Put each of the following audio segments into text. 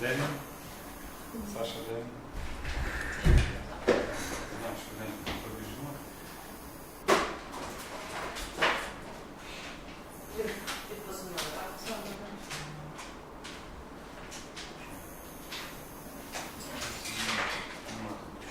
Де він? Саша, Демін. Наш Знаю, що день побіжимо. Нема тут.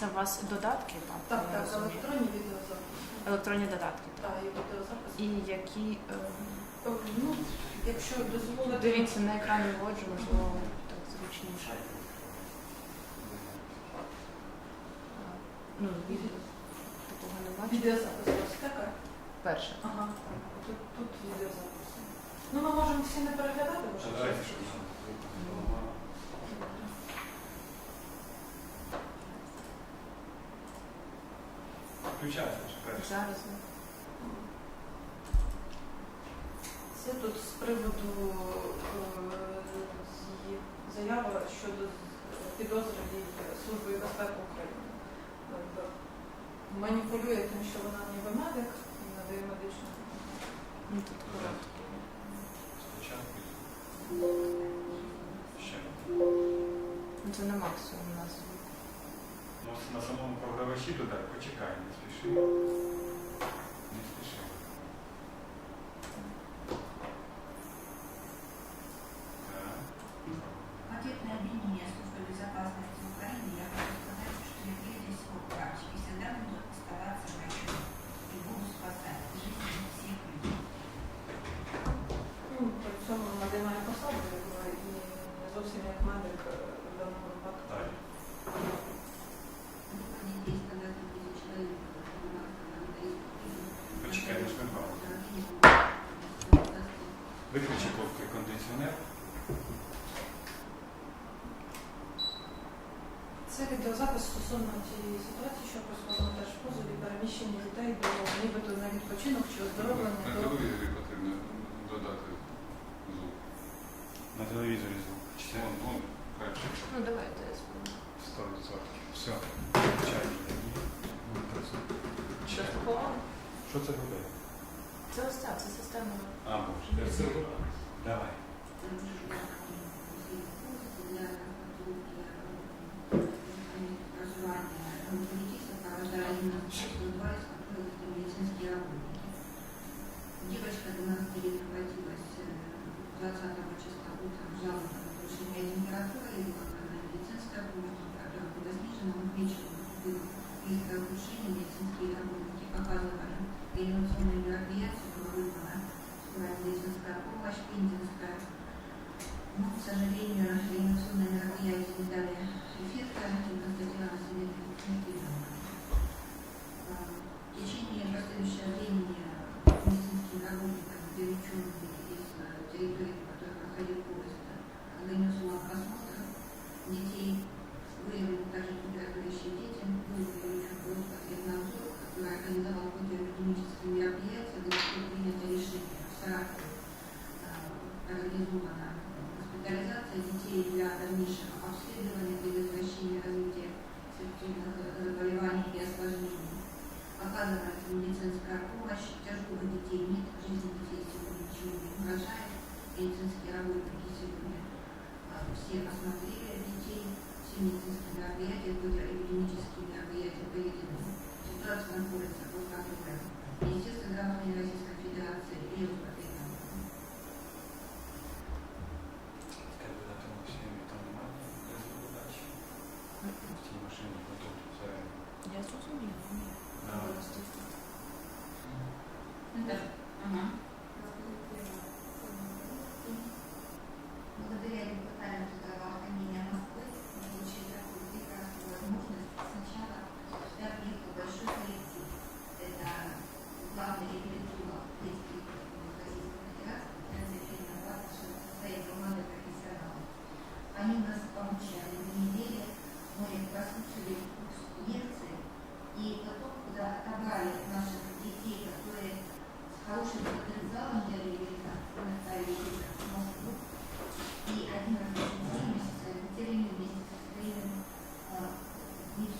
Це у вас додатки, так? Так, так, електронні відеозаписи. Електронні додатки. Так, і відеозаписи. І які е, Е, Ну, якщо дозволити... дивіться на екран виводжу, можливо, так зручніше. Ну, відео такого не бачу. Відеозапис ось така. Перше. Ага. Тут, тут відеозаписи. Ну, ми можемо всі не переглядати, бо що Давайте, це- щоб нам голова. Що перше. Зараз. Це тут з приводу е, заяви щодо підозри від Служби безпеки України. Тобто Маніпулює тим, що вона ніби медик і надає медичну допомогу. Ну, тут коротко. Спочатку. Ще. Це на максимум у нас. На самому програвачі додай, почекаємо, не спіши. Відеозапис стосовно тієї ситуації, що происходило теж позові переміщення дітей до нібито на відпочинок чи оздоровлення На до телевізорі потрібно додати звук. На телевізорі звук. Чи це Вон, вон, краще. Ну, давайте я спробую. 100%. Все. Включай. Ну, просто. Чекай. Заспокоїли? Що це буде? Це ось це система. А, може. Давай Девочка 12 лет обратилась э, 20 числа утром с жалобой на повышение температуры, и была Amen. А, все осмотрели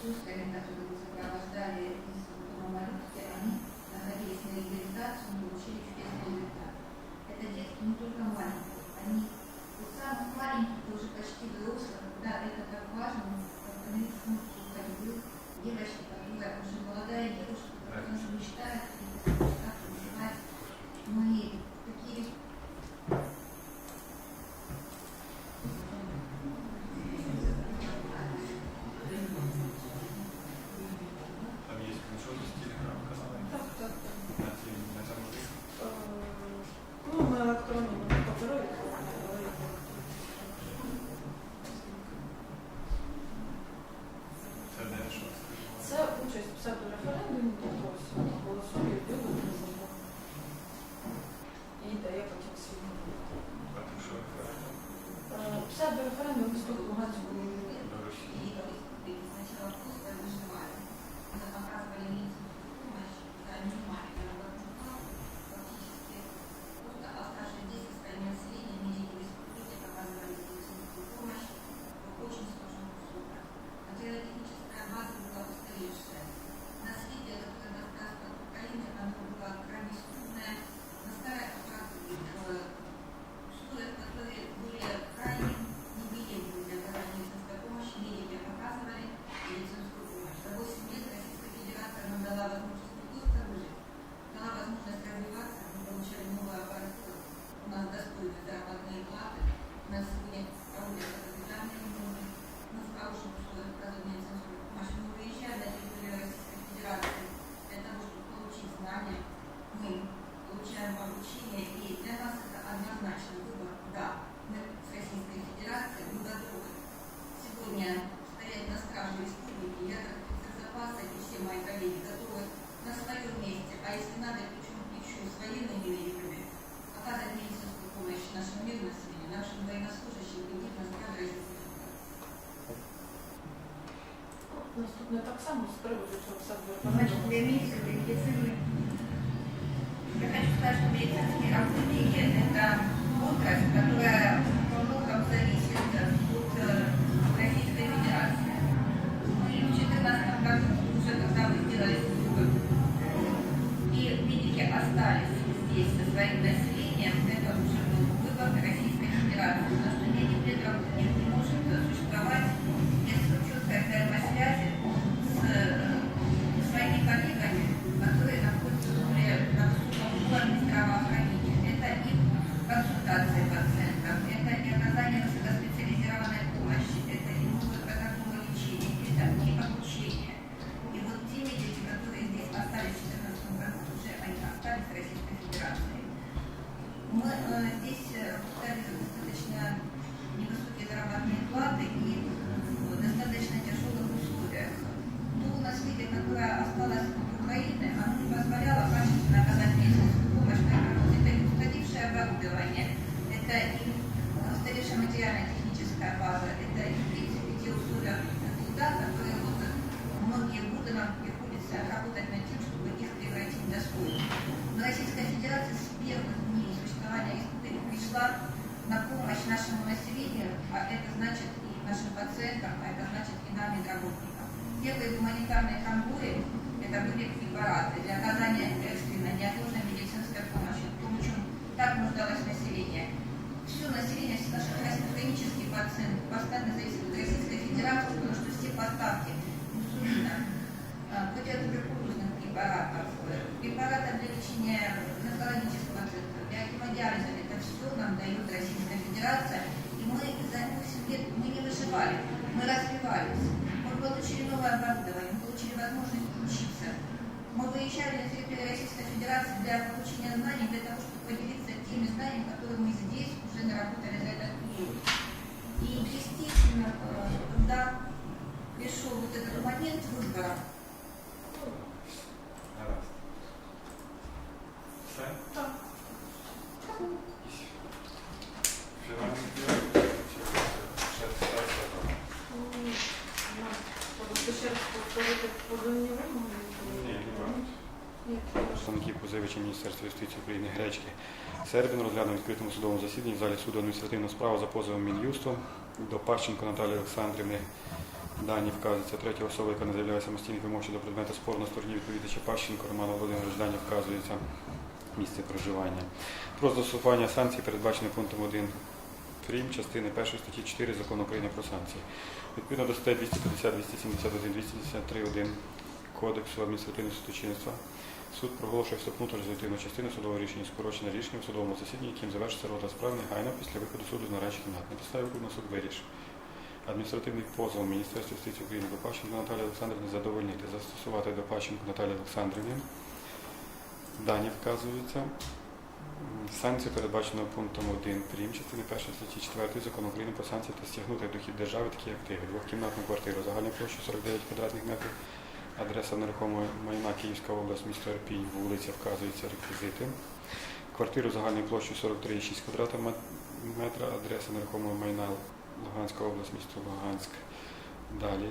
Существенно трудится правоздание института номер 5 находясь на результат, он получили мои коллеги готовы на своем месте, а если надо, к плечу с военными великами, оказать медицинскую помощь нашим мирным населению, нашим военнослужащим Российской Федерации. Наступне так само з приводу цього Значит, все для медицины, для медицины, я хочу сказать, что медицинские работники – это отрасль, которая а это значит и нашим пациентам, а это значит и нам, медработникам. Первые гуманитарные конвои – это были препараты для оказания экстренной неотложной медицинской помощи, в том, чем так нуждалось население. Все население, все наши хронические пациенты постоянно зависят от Российской Федерации, потому что все поставки инсулина, противотуберкулезных препаратов, препаратов для лечения онкологического центра, для гемодиализа, это все нам дает Российская Федерация. Мы за 8 лет мы не выживали, мы развивались. Мы получили новое оборудование, мы получили возможность учиться. Мы выезжали на территорию Российской Федерации для получения знаний, для того, чтобы поделиться теми знаниями, которые мы здесь уже наработали за этот период. И действительно, э, когда пришел вот этот момент выбора, України Гречки Сербін розглянув відкритому судовому засіданні в залі суду адміністративну справу за позовом Мін'юсту до Пащенко Наталії Олександрівни. Дані вказується третя особа, яка не заявляє самостійних вимог щодо предмету спору на стороні відповідача Пащенко Романа Володимирович Дані вказується місце проживання. Про застосування санкцій передбачено пунктом 1 прим. частини 1 статті 4 Закону України про санкції. Відповідно до статей 250, 271, 253, 1 Кодексу адміністративного судочинства Суд проголошує вступну та результативну частину судового рішення скорочене рішення в судовому засіданні, яким завершиться розгляд справ негайно після виходу суду з нарадчої кімнати. На підставі викладу суд вирішив. Адміністративний позов Міністерства юстиції України до Пащенко Наталії Олександрівни задовольнити, застосувати до Пащенко Наталії Олександрівни. Дані вказуються. Санкції передбачено пунктом 1 прим. частини 1 статті 4 закону України про санкції та стягнути дохід держави такі активи. Двохкімнатну квартиру загальною площею 49 квадратних метрів, Адреса нерухомого майна Київська область, місто Ірпінь, вулиця вказуються реквізити. Квартиру загальною площею 43,6 квадратів ме- метра, адреса нерухомого майна Луганська область, місто Луганськ. Далі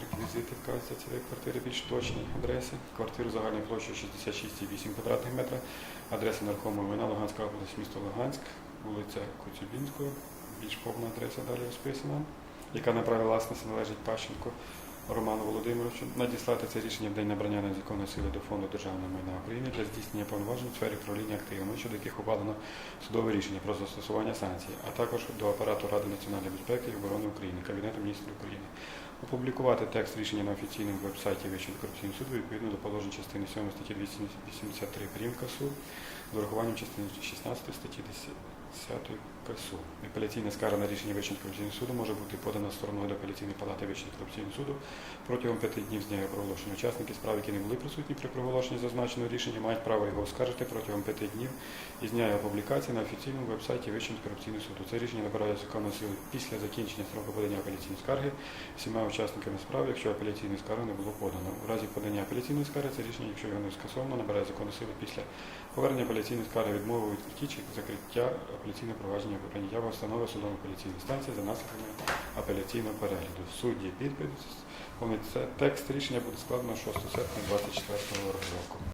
реквізити вказуються цієї квартири більш точні адреси. Квартиру загальною площею 66,8 квадратних метра, адреса нерухомого майна Луганська область, місто Луганськ, вулиця Коцюбінського, більш повна адреса далі розписана, яка на праві власності належить Пащенко. Роману Володимировичу надіслати це рішення в день набрання незаконної сили до Фонду державного майна України для здійснення повноважень у сфері управління активами, щодо яких ухвалено судове рішення про застосування санкцій, а також до апарату Ради національної безпеки і оборони України, Кабінету міністрів України. Опублікувати текст рішення на офіційному веб-сайті Вищого антикорупційного суду відповідно до положень частини 7 статті 283 прим. КАСУ з урахуванням частини 16 статті 10 10 КСУ. Апеляційна скарга на рішення Вищенського апеляційного суду може бути подана стороною до апеляційної палати Вищенського апеляційного суду протягом п'яти днів з дня його проголошення. Учасники справи, які не були присутні при проголошенні зазначеного рішення, мають право його оскаржити протягом п'яти днів із дня його публікації на офіційному вебсайті Вищенського апеляційного суду. Це рішення набирає законну силу після закінчення строку подання апеляційної скарги всіма учасниками справи, якщо апеляційної скарги не було подано. У разі подання апеляційної скарги це рішення, якщо його не скасовано, набирає законну силу після повернення апеляційної скарги відмови у відкритті чи закриття апеляційного провадження прийняття постанови судом апеляційної станції за наслідками апеляційного перегляду. Судді підпис. Текст рішення буде складено 6 серпня 2024 року.